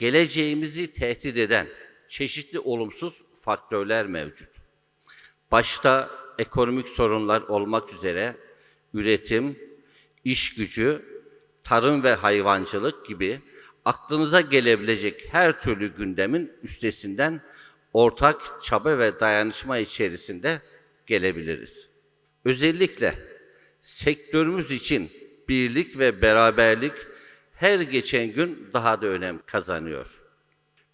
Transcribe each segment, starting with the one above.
geleceğimizi tehdit eden çeşitli olumsuz faktörler mevcut. Başta ekonomik sorunlar olmak üzere üretim, iş gücü, tarım ve hayvancılık gibi aklınıza gelebilecek her türlü gündemin üstesinden ortak çaba ve dayanışma içerisinde gelebiliriz. Özellikle sektörümüz için birlik ve beraberlik her geçen gün daha da önem kazanıyor.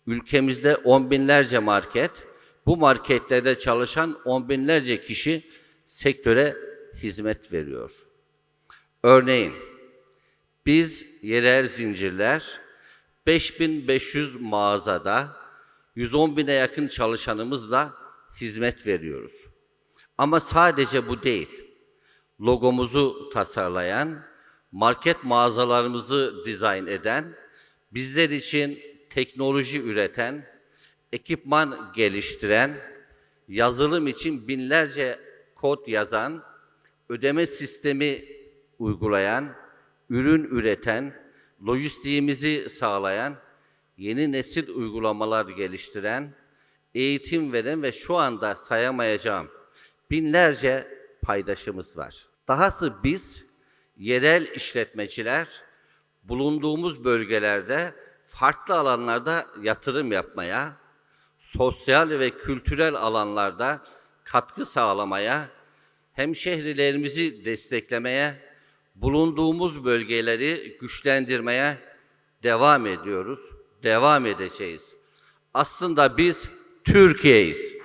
Ülkemizde on binlerce market, bu marketlerde çalışan on binlerce kişi sektöre hizmet veriyor. Örneğin biz yerel zincirler 5500 mağazada 110 bine yakın çalışanımızla hizmet veriyoruz. Ama sadece bu değil. Logomuzu tasarlayan, market mağazalarımızı dizayn eden, bizler için teknoloji üreten, ekipman geliştiren, yazılım için binlerce kod yazan, ödeme sistemi uygulayan, ürün üreten, lojistiğimizi sağlayan, yeni nesil uygulamalar geliştiren, eğitim veren ve şu anda sayamayacağım binlerce paydaşımız var. Dahası biz yerel işletmeciler bulunduğumuz bölgelerde farklı alanlarda yatırım yapmaya, sosyal ve kültürel alanlarda katkı sağlamaya, hemşehrilerimizi desteklemeye, bulunduğumuz bölgeleri güçlendirmeye devam ediyoruz, devam edeceğiz. Aslında biz Türkiye'yiz.